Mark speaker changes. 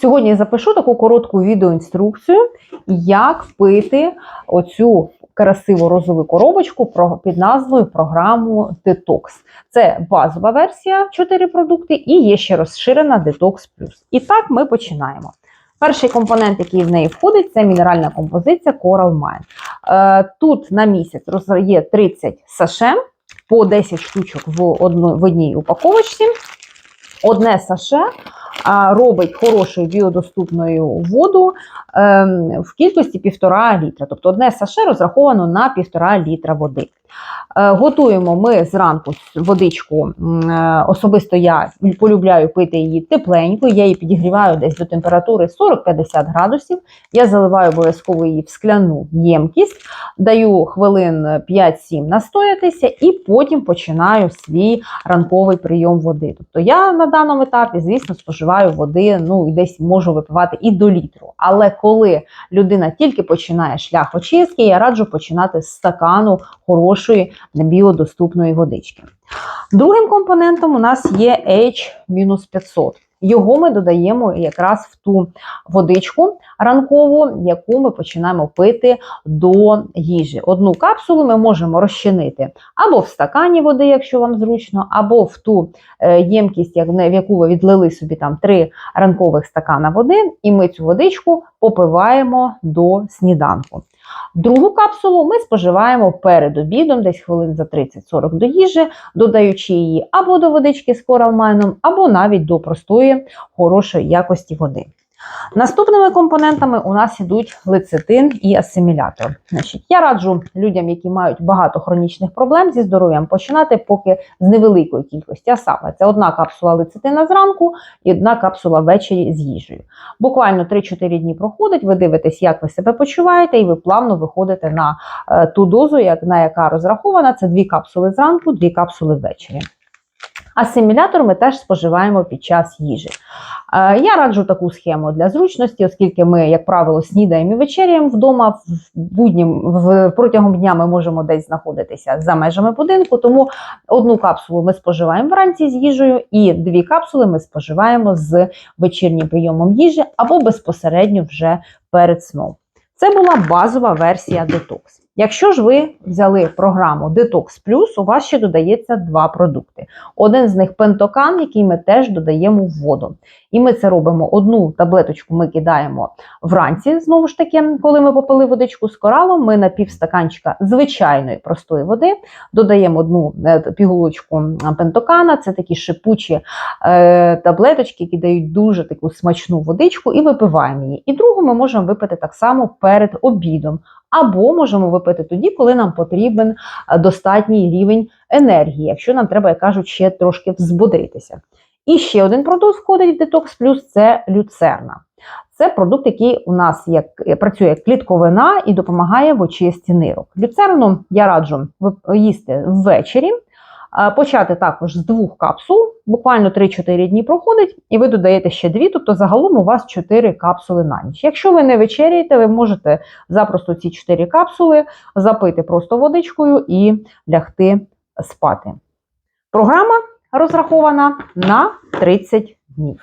Speaker 1: Сьогодні запишу таку коротку відеоінструкцію, як пити оцю красиву розову коробочку під назвою програму Detox. Це базова версія 4 продукти і є ще розширена Detox Plus. І так ми починаємо. Перший компонент, який в неї входить, це мінеральна композиція Coral Mine. Е, Тут на місяць є 30 саше по 10 штучок в, одній упаковочці. Одне саше робить хорошою біодоступною воду в кількості 1,5 літра. Тобто одне саше розраховано на 1,5 літра води. Е, Готуємо ми зранку водичку. е, Особисто я полюбляю пити її тепленькою. Я її підігріваю десь до температури 40-50 градусів. Я заливаю обов'язково її в скляну ємкість, даю хвилин 5-7 настоятися, і потім починаю свій ранковий прийом води. Тобто я на даному етапі, звісно, споживаю води, ну і десь можу випивати і до літру. Але коли людина тільки починає шлях очистки, я раджу починати з стакану хорошої біодоступної водички. Другим компонентом у нас є H-500. Його ми додаємо якраз в ту водичку ранкову, яку ми починаємо пити до їжі. Одну капсулу ми можемо розчинити або в стакані води, якщо вам зручно, або в ту е, ємкість, в яку ви відлили собі там три ранкових стакана води, і ми цю водичку попиваємо до сніданку. Другу капсулу ми споживаємо перед обідом, десь хвилин за 30-40 до їжі, додаючи її або до водички з коралмайном, або навіть до простої хорошої якості води. Наступними компонентами у нас ідуть лецитин і асимілятор. Значить, я раджу людям, які мають багато хронічних проблем зі здоров'ям, починати поки з невеликої кількості. А саме це одна капсула лецитина зранку і одна капсула ввечері з їжею. Буквально 3-4 дні проходить, ви дивитесь, як ви себе почуваєте, і ви плавно виходите на е, ту дозу, на яка розрахована. Це дві капсули зранку, дві капсули ввечері. Асимілятор ми теж споживаємо під час їжі. Е, Я раджу таку схему для зручності, оскільки ми, як правило, снідаємо і вечеряємо вдома. В буднім в протягом дня ми можемо десь знаходитися за межами будинку. Тому одну капсулу ми споживаємо вранці з їжею, і дві капсули ми споживаємо з вечірнім прийомом їжі або безпосередньо вже перед сном. Це була базова версія Detox. Якщо ж ви взяли програму Detox Plus, у вас ще додається два продукти. Один з них пентокан, який ми теж додаємо в воду. І ми це робимо одну таблеточку, ми кидаємо вранці, знову ж таки, коли ми попили водичку з коралом, ми на півстаканчика звичайної простої води додаємо одну е, пігулочку пентокана, це такі шипучі е, таблеточки, які дають дуже таку смачну водичку, і випиваємо її. І другу ми можемо випити так само перед обідом. Або можемо випити тоді, коли нам потрібен е, достатній рівень енергії, якщо нам треба, як кажуть, ще трошки взбодритися. І ще один продукт входить в Detox Plus – це люцерна. Це продукт, який у нас як е, працює як клітковина і допомагає в очисті нирок. Люцерну я раджу їсти ввечері. Почати також з двох капсул, буквально 3-4 дні проходить, і ви додаєте ще дві, тобто загалом у вас 4 капсули на ніч. Якщо ви не вечеряєте, ви можете запросто ці 4 капсули запити просто водичкою і лягти спати. Програма розрахована на 30 днів.